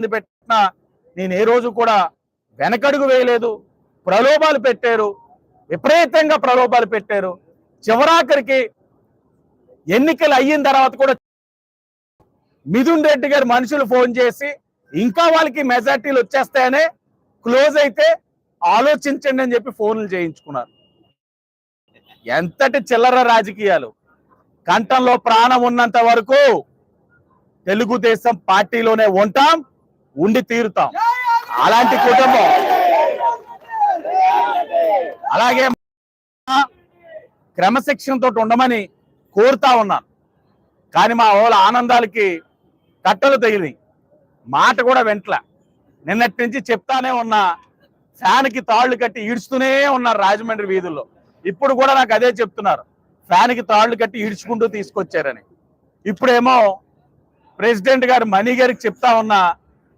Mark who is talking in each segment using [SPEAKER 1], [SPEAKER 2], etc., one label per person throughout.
[SPEAKER 1] ఇబ్బంది పెట్టినా నేను ఏ రోజు కూడా వెనకడుగు వేయలేదు. ప్రలోభాలు పెట్టారు. విపరీతంగా ప్రలోభాలు పెట్టారు. చివరాఖరికి ఎన్నికలు అయిన తర్వాత కూడా మిథున్ రెడ్డి గారు మనుషులు ఫోన్ చేసి ఇంకా వాళ్ళకి మెజార్టీలు వచ్చేస్తాయనే క్లోజ్ అయితే ఆలోచించండి అని చెప్పి ఫోన్లు చేయించుకున్నారు. ఎంతటి చిల్లర రాజకీయాలు. కంఠంలో ప్రాణం ఉన్నంత వరకు తెలుగుదేశం పార్టీలోనే ఉంటాం. ఉండి తీరుతాం. అలాంటి కుటుంబం. అలాగే క్రమశిక్షణతో ఉండమని కోరుతా ఉన్నాను. కానీ మా వాళ్ళ ఆనందాలకి కట్టలు తగిలి మాట కూడా వెంట్ల. నిన్నటి నుంచి చెప్తానే ఉన్నా ఫ్యాన్కి తాళ్ళు కట్టి ఈడ్చుతూనే ఉన్నారు రాజమండ్రి వీధుల్లో. ఇప్పుడు కూడా నాకు అదే చెప్తున్నారు. ఫ్యాన్కి తాళ్ళు కట్టి ఈడ్చుకుంటూ తీసుకొచ్చారని. ఇప్పుడేమో ప్రెసిడెంట్ గారు మణి గారికి చెప్తా ఉన్నా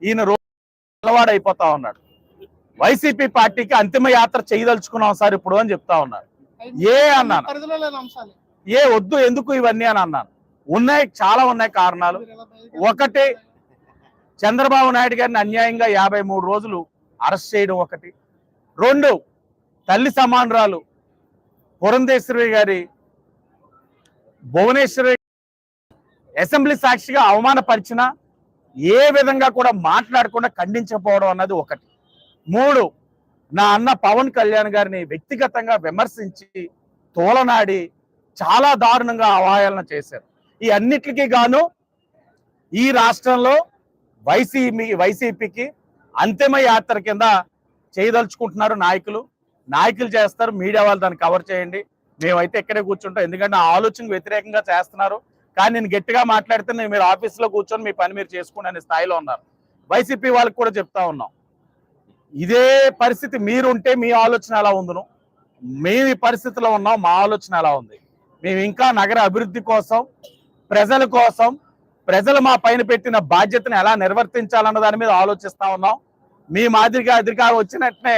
[SPEAKER 1] ఈయన రోజు అలవాడైపోతా ఉన్నాడు. వైసీపీ పార్టీకి అంతిమ యాత్ర చేయదలుచుకున్నాం సార్ ఇప్పుడు అని చెప్తా ఉన్నారు. ఏ అన్నాను? ఏ వద్దు ఎందుకు ఇవన్నీ అని అన్నాను. ఉన్నాయి చాలా ఉన్నాయి కారణాలు. ఒకటి చంద్రబాబు నాయుడు గారిని అన్యాయంగా యాభై మూడు రోజులు అరెస్ట్ చేయడం ఒకటి. రెండు తల్లి సమానురాలు పురంధేశ్వరి గారి భువనేశ్వరి అసెంబ్లీ సాక్షిగా అవమానపరిచిన ఏ విధంగా కూడా మాట్లాడకుండా ఖండించకపోవడం అన్నది ఒకటి. మూడు నా అన్న పవన్ కళ్యాణ్ గారిని వ్యక్తిగతంగా విమర్శించి తోలనాడి చాలా దారుణంగా అవాయాలను చేశారు. ఈ అన్నిటికీ గాను ఈ రాష్ట్రంలో వైసీపీ వైసీపీకి అంతిమ యాత్ర కింద చేయదలుచుకుంటున్నారు నాయకులు. నాయకులు చేస్తారు మీడియా వాళ్ళు దాన్ని కవర్ చేయండి. మేమైతే ఇక్కడే కూర్చుంటాం. ఎందుకంటే ఆ ఆలోచనకు వ్యతిరేకంగా చేస్తున్నారు. కానీ నేను గట్టిగా మాట్లాడితే నేను మీరు ఆఫీస్లో కూర్చొని మీ పని మీరు చేసుకోండి అనే స్థాయిలో ఉన్నారు. వైసీపీ వాళ్ళకి కూడా చెప్తా ఉన్నాం. ఇదే పరిస్థితి మీరుంటే మీ ఆలోచన ఎలా ఉందను? మేము ఈ పరిస్థితిలో ఉన్నాం మా ఆలోచన ఎలా ఉంది? మేము ఇంకా నగర అభివృద్ధి కోసం ప్రజల కోసం ప్రజలు మా పైన పెట్టిన బాధ్యతను ఎలా నిర్వర్తించాలన్న దాని మీద ఆలోచిస్తా ఉన్నాం. మీ మాదిరిగా అధికారం వచ్చినట్టే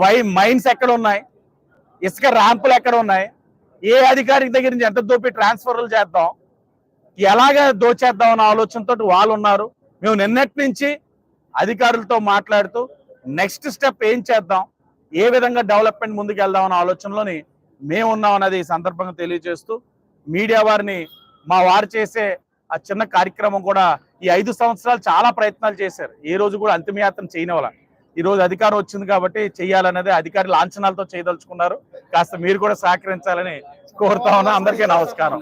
[SPEAKER 1] వై మైన్స్ ఎక్కడ ఉన్నాయి? ఇసుక ర్యాంపులు ఎక్కడ ఉన్నాయి? ఏ అధికారికి దగ్గర నుంచి ఎంత దోపి ట్రాన్స్ఫర్లు చేద్దాం? ఎలాగ దోచేద్దాం అన్న ఆలోచనతో వాళ్ళు ఉన్నారు. మేము నిన్నటి నుంచి అధికారులతో మాట్లాడుతూ నెక్స్ట్ స్టెప్ ఏం చేద్దాం? ఏ విధంగా డెవలప్మెంట్ ముందుకు వెళ్దాం అన్న ఆలోచనలోని మేము ఉన్నాం అన్నది ఈ సందర్భంగా తెలియజేస్తూ మీడియా వారిని మా వారు చేసే ఆ చిన్న కార్యక్రమం కూడా ఈ ఐదు సంవత్సరాలు చాలా ప్రయత్నాలు చేశారు. ఏ రోజు కూడా అంతిమయాత్ర చేయని ఈరోజు అధికారం వచ్చింది కాబట్టి చేయాలనేది అధికారులు లాంఛనాలతో చేయదలుచుకున్నారు. కాస్త మీరు కూడా సహకరించాలని కోరుతా ఉన్నా. అందరికీ నమస్కారం.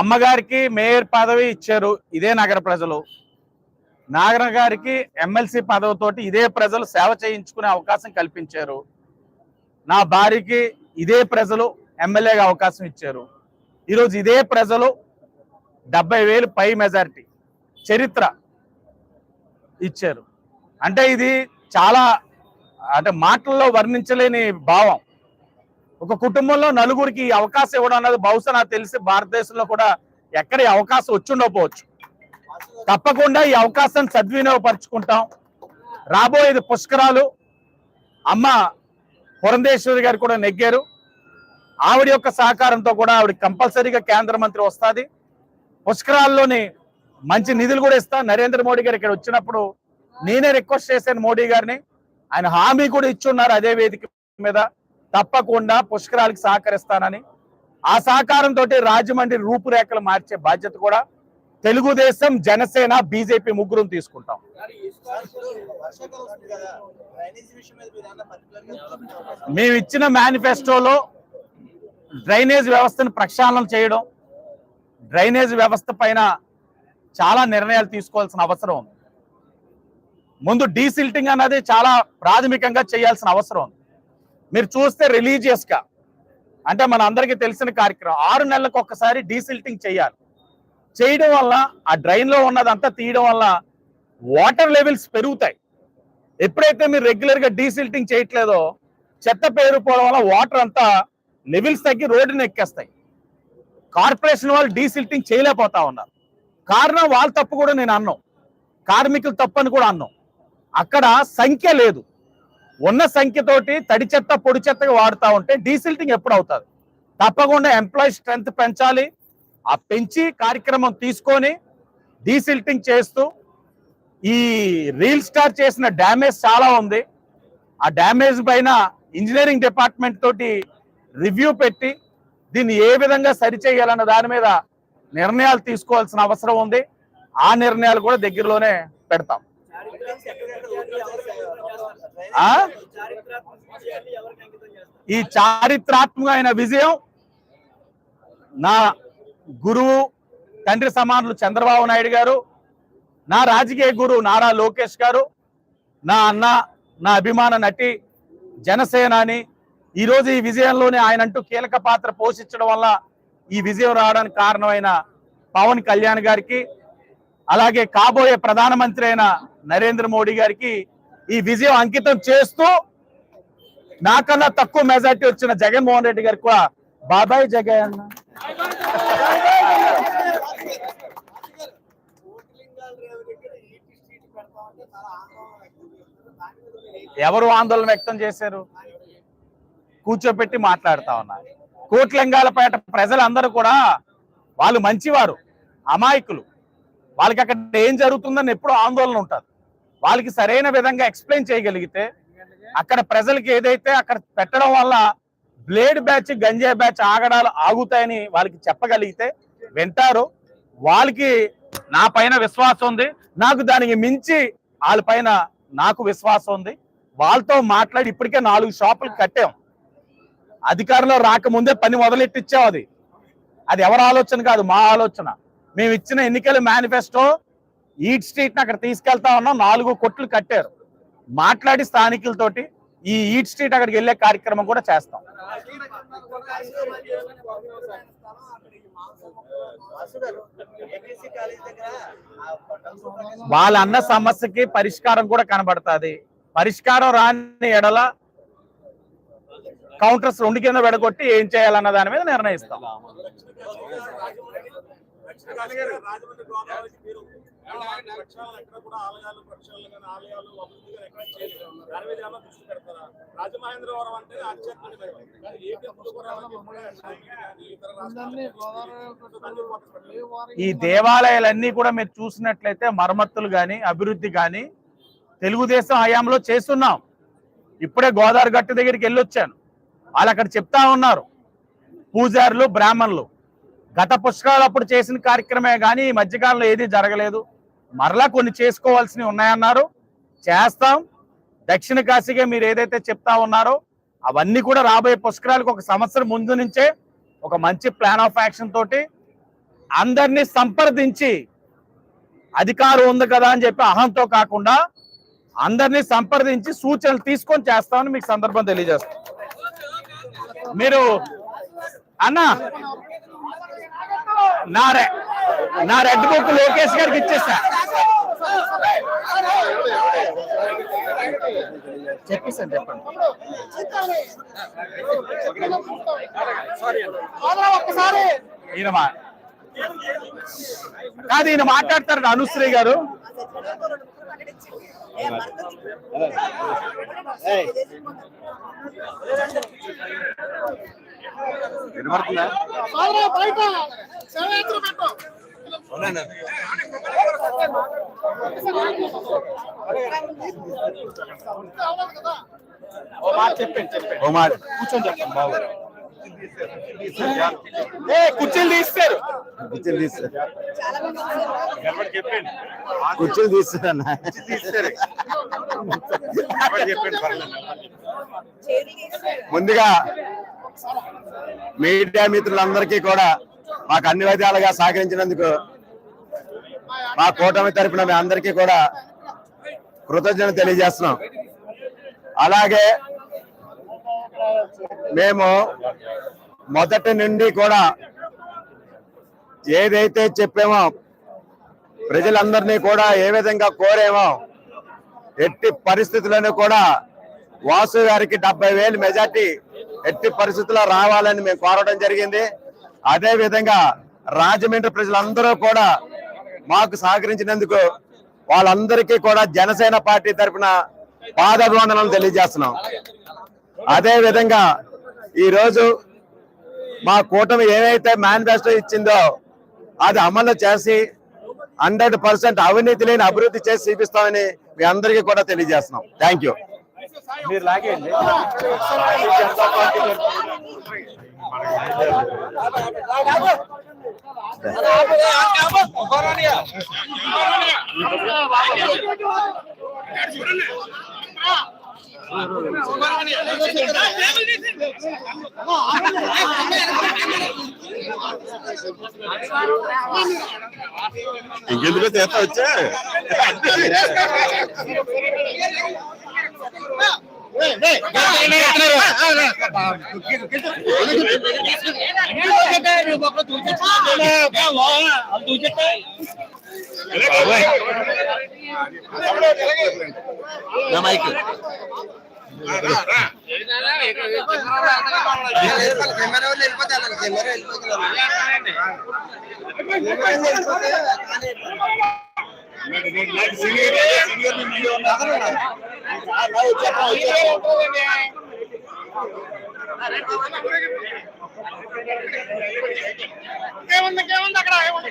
[SPEAKER 1] అమ్మగారికి మేయర్ పదవి ఇచ్చారు ఇదే నగర ప్రజలు. నాగర గారికి ఎమ్మెల్సీ పదవితోటి ఇదే ప్రజలు సేవ చేయించుకునే అవకాశం కల్పించారు. నా భార్యకి ఇదే ప్రజలు ఎమ్మెల్యేగా అవకాశం ఇచ్చారు. ఈరోజు ఇదే ప్రజలు డెబ్బై వేలు పై మెజారిటీ చరిత్ర ఇచ్చారు. అంటే ఇది చాలా అంటే మాటల్లో వర్ణించలేని భావం. ఒక కుటుంబంలో నలుగురికి ఈ అవకాశం ఇవ్వడం అన్నది బహుశా నాకు తెలిసి భారతదేశంలో కూడా ఎక్కడ అవకాశం వచ్చుండకపోవచ్చు తప్పకుండా ఈ అవకాశాన్ని సద్వినియోగపరుచుకుంటాం. రాబోయేది పుష్కరాలు. అమ్మ పురంధేశ్వరి గారు కూడా నెగ్గారు. ఆవిడ యొక్క సహకారంతో కూడా ఆవిడ కంపల్సరీగా కేంద్ర మంత్రి వస్తుంది. పుష్కరాల్లోని మంచి నిధులు కూడా ఇస్తా. నరేంద్ర మోడీ గారు ఇక్కడ వచ్చినప్పుడు నేనే రిక్వెస్ట్ చేశాను మోడీ గారిని. ఆయన హామీ కూడా ఇచ్చున్నారు అదే వేదిక మీద. తప్పకుండా పుష్కరాలకు సహకరిస్తానని. ఆ సహకారంతో రాజమండ్రి రూపురేఖలు మార్చే బాధ్యత కూడా తెలుగుదేశం జనసేన బీజేపీ ముగ్గురు తీసుకుంటాం. మేము ఇచ్చిన మేనిఫెస్టోలో డ్రైనేజ్ వ్యవస్థను ప్రక్షాళన చేయడం డ్రైనేజ్ వ్యవస్థ పైన చాలా నిర్ణయాలు తీసుకోవాల్సిన అవసరం ఉంది. ముందు డీసిల్టింగ్ అన్నది చాలా ప్రాథమికంగా చేయాల్సిన అవసరం ఉంది. మీరు చూస్తే రిలీజియస్గా అంటే మన అందరికీ తెలిసిన కార్యక్రమం ఆరు నెలలకు ఒక్కసారి డీసిల్టింగ్ చేయాలి. చేయడం వల్ల ఆ డ్రైన్లో ఉన్నదంతా తీయడం వల్ల వాటర్ లెవెల్స్ పెరుగుతాయి. ఎప్పుడైతే మీరు రెగ్యులర్గా డీసిల్టింగ్ చేయట్లేదో చెత్త పేరుపోవడం వల్ల వాటర్ అంతా లెవెల్స్ తగ్గి రోడ్డుని ఎక్కేస్తాయి. కార్పొరేషన్ వాళ్ళు డీసిల్టింగ్ చేయలేకపోతా ఉన్నారు. కారణం వాళ్ళ తప్పు కూడా నేను అన్నాం. కార్మికుల తప్పు అని కూడా అన్నాం. అక్కడ సంఖ్య లేదు. ఉన్న సంఖ్యతోటి తడి చెత్త పొడి చెత్తగా వాడుతూ ఉంటే డీసిల్టింగ్ ఎప్పుడు అవుతుంది? తప్పకుండా ఎంప్లాయీ స్ట్రెంత్ పెంచాలి. ఆ పెంచి కార్యక్రమం తీసుకొని డీసిల్టింగ్ చేస్తూ ఈ రీల్ స్టార్ చేసిన డ్యామేజ్ చాలా ఉంది. ఆ డ్యామేజ్ పైన ఇంజనీరింగ్ డిపార్ట్మెంట్ తోటి రివ్యూ పెట్టి దీన్ని ఏ విధంగా సరిచేయాలన్న దాని మీద నిర్ణయాలు తీసుకోవాల్సిన అవసరం ఉంది. ఆ నిర్ణయాలు కూడా దగ్గరలోనే పెడతాం. ఈ చారిత్రాత్మకమైన విజయం నా గురువు తండ్రి సమానులు చంద్రబాబు నాయుడు గారు నా రాజకీయ గురువు నారా లోకేష్ గారు నా అన్న నా అభిమాన నటి జనసేనాని ఈరోజు ఈ విజయంలోనే ఆయన అంటూ కీలక పాత్ర పోషించడం వల్ల ఈ విజయం రావడానికి కారణమైన పవన్ కళ్యాణ్ గారికి అలాగే కాబోయే ప్రధానమంత్రి అయిన నరేంద్ర మోడీ గారికి ఈ విజయం అంకితం చేస్తూ నాకన్నా తక్కువ మెజార్టీ వచ్చిన జగన్మోహన్ రెడ్డి గారికి కూడా బాబాయ్ జగన్ ఎవరు ఆందోళన వ్యక్తం చేశారు? కూర్చోబెట్టి మాట్లాడుతా ఉన్నారు కోట్లింగాలపేట ప్రజలందరూ కూడా వాళ్ళు మంచివారు అమాయకులు. వాళ్ళకి అక్కడ ఏం జరుగుతుందని ఎప్పుడూ ఆందోళన ఉంటుంది. వాళ్ళకి సరైన విధంగా ఎక్స్ప్లెయిన్ చేయగలిగితే అక్కడ ప్రజలకి ఏదైతే అక్కడ పెట్టడం వల్ల బ్లేడ్ బ్యాచ్ గంజే బ్యాచ్ ఆగడాలు ఆగుతాయని వాళ్ళకి చెప్పగలిగితే వింటారు. వాళ్ళకి నా పైన విశ్వాసం ఉంది. నాకు దానికి మించి వాళ్ళ పైన నాకు విశ్వాసం ఉంది. వాళ్ళతో మాట్లాడి ఇప్పటికే నాలుగు షాపులు కట్టాం. అధికారంలో రాకముందే పని మొదలెట్టిచ్చావు అది. అది ఎవరి ఆలోచన కాదు మా ఆలోచన. మేము ఇచ్చిన ఎన్నికల మేనిఫెస్టో ఈట్ స్ట్రీట్ని అక్కడ తీసుకెళ్తా ఉన్నాం నాలుగు కొట్లు కట్టారు. మాట్లాడి స్థానికులతోటి ఈ ఈట్ స్ట్రీట్ అక్కడికి వెళ్ళే కార్యక్రమం కూడా చేస్తాం. వాళ్ళ అన్న సమస్యకి పరిష్కారం కూడా కనబడుతుంది. పరిష్కారం రాని ఎడల కౌంటర్స్ రెండు కింద పెడగొట్టి ఏం చేయాలన్న దాని మీద నిర్ణయిస్తాం. ఈ దేవాలయాలన్నీ కూడా మీరు చూసినట్లయితే మరమ్మతులు కానీ అభివృద్ధి కానీ తెలుగుదేశం హయాంలో చేస్తున్నాం. ఇప్పుడే గోదావరి గట్టు దగ్గరికి వెళ్ళొచ్చాను. వాళ్ళు అక్కడ చెప్తా ఉన్నారు. పూజారులు బ్రాహ్మణులు. గత పుష్కరాలు అప్పుడు చేసిన కార్యక్రమే కానీ ఈ మధ్యకాలంలో ఏది జరగలేదు. మరలా కొన్ని చేసుకోవాల్సినవి ఉన్నాయన్నారు. చేస్తాం. దక్షిణ కాశీగా మీరు ఏదైతే చెప్తా ఉన్నారో అవన్నీ కూడా రాబోయే పుష్కరాలకు ఒక సంవత్సరం ముందు నుంచే ఒక మంచి ప్లాన్ ఆఫ్ యాక్షన్ తోటి అందరినీ సంప్రదించి అధికారం ఉంది కదా అని చెప్పి అహంతో కాకుండా అందరినీ సంప్రదించి సూచనలు తీసుకొని చేస్తామని మీకు సందర్భం తెలియజేస్తాం. మీరు అన్న నా రె- నా రెడ్ బుక్ లోకేష్ గారికి ఇచ్చేస్తా. చెప్పేసాను చెప్పండి. ఈయన కాదు ఈయన మాట్లాడతారు అనుశ్రీ గారు. వినపడుతుందా ఓ మాట చెప్పండి చెప్పండి. ఓ మాట. కూర్చొని చెప్పండి బాబు. కుర్చీలు తీస్తారు.
[SPEAKER 2] కుర్చీలు తీస్తారు.
[SPEAKER 1] చెప్పండి?
[SPEAKER 2] కుర్చీలు
[SPEAKER 1] తీస్తారు పర్లేదు.
[SPEAKER 2] ముందుగా మీడియా మిత్రులందరికీ కూడా మాకు అన్ని విధాలుగా సహకరించినందుకు మా కూటమి తరపున మీ అందరికీ కూడా కృతజ్ఞత తెలియజేస్తున్నాం. అలాగే మేము మొదటి నుండి కూడా ఏదైతే చెప్పామో ప్రజలందరినీ కూడా ఏ విధంగా కోరేమో ఎట్టి పరిస్థితులను కూడా వాసు గారికి డెబ్బై వేలు మెజార్టీ ఎట్టి పరిస్థితుల్లో రావాలని మేము కోరడం జరిగింది. అదే విధంగా రాజమండ్రి ప్రజలందరూ కూడా మాకు సహకరించినందుకు వాళ్ళందరికీ కూడా జనసేన పార్టీ తరఫున పాదాభివందనాలు తెలియజేస్తున్నాం. అదే విధంగా ఈ రోజు మా కూటమి ఏమైతే మేనిఫెస్టో ఇచ్చిందో అది అమలు చేసి హండ్రెడ్ పర్సెంట్ అవినీతి లేని అభివృద్ధి చేసి చూపిస్తామని మీ అందరికీ కూడా తెలియజేస్తున్నాం. థ్యాంక్ యూ
[SPEAKER 1] మీరు
[SPEAKER 2] ఇంకెందుకు చేస్తా వచ్చా?
[SPEAKER 3] మైక్ కేముంది కేముంది అక్కడ ఏముంది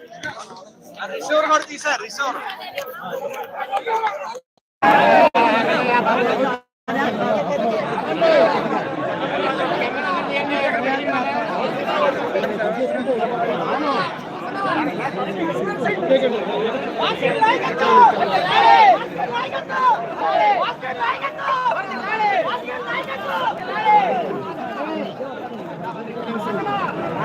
[SPEAKER 3] ರಿಸರ್ವ್ ಹೊಡ್ತೀವಿ ಸರ್ ರಿಸರ್ವ್ ವಾಸ್ಕರ್ ಲೈಕ್ ಅಂತ ವಾಸ್ಕರ್ ಲೈಕ್ ಅಂತ ವಾಸ್ಕರ್ ಲೈಕ್ ಅಂತ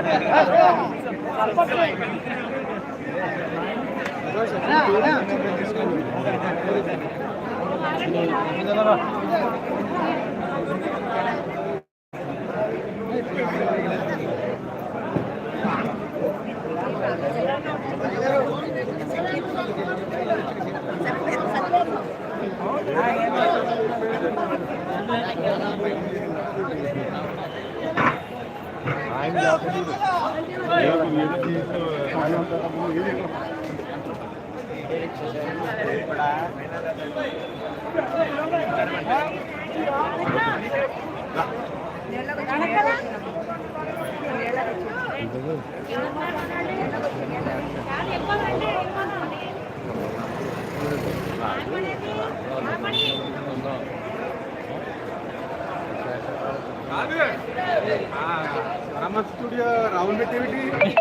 [SPEAKER 3] అలాగే. రిసీవర్ కూడా Rama studio
[SPEAKER 4] Rahul TV TV.